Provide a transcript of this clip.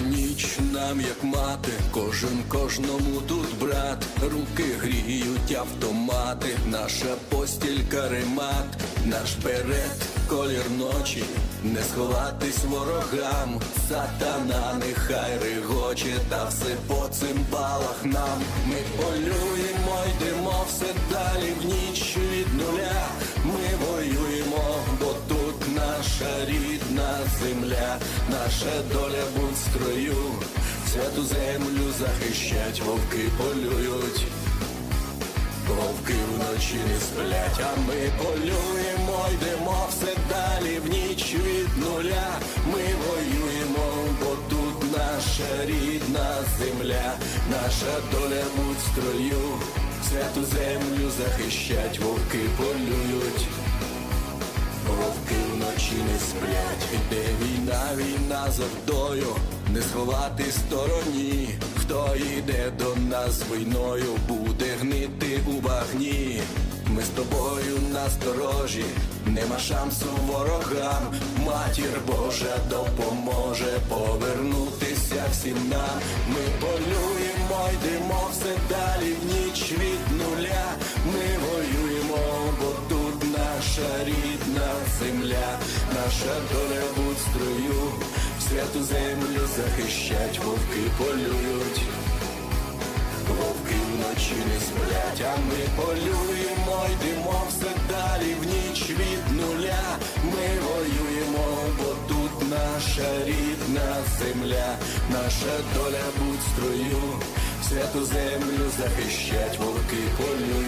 Ніч нам, як мати, кожен кожному тут брат, руки гріють автомати, наша постіль каремат, наш берет, колір ночі, не сховатись ворогам, сатана, нехай регоче, та все по цимбалах нам. Ми полюємо, йдемо все далі в ніч від нуля. Земля, наша доля будь строю, святу землю захищать, вовки полюють. Вовки вночі не сплять, а ми полюємо, йдемо все далі в ніч від нуля. Ми воюємо, бо тут наша рідна земля, наша доля будь строю, святу землю захищать, вовки полюють. Вовки вночі не сплять, іде війна, війна з не сховати стороні, хто йде до нас війною, буде гнити у багні. Ми з тобою насторожі, нема шансу ворогам, матір Божа допоможе повернутися всім нам. Ми полюємо, йдемо все далі в ніч від нуля. Ми земля, наша доля будь в строю, святу землю захищать, вовки полюють. Вовки вночі не сплять, а ми полюємо, йдемо все далі в ніч від нуля. Ми воюємо, бо тут наша рідна земля, наша доля будь в строю, святу землю захищать, вовки полюють.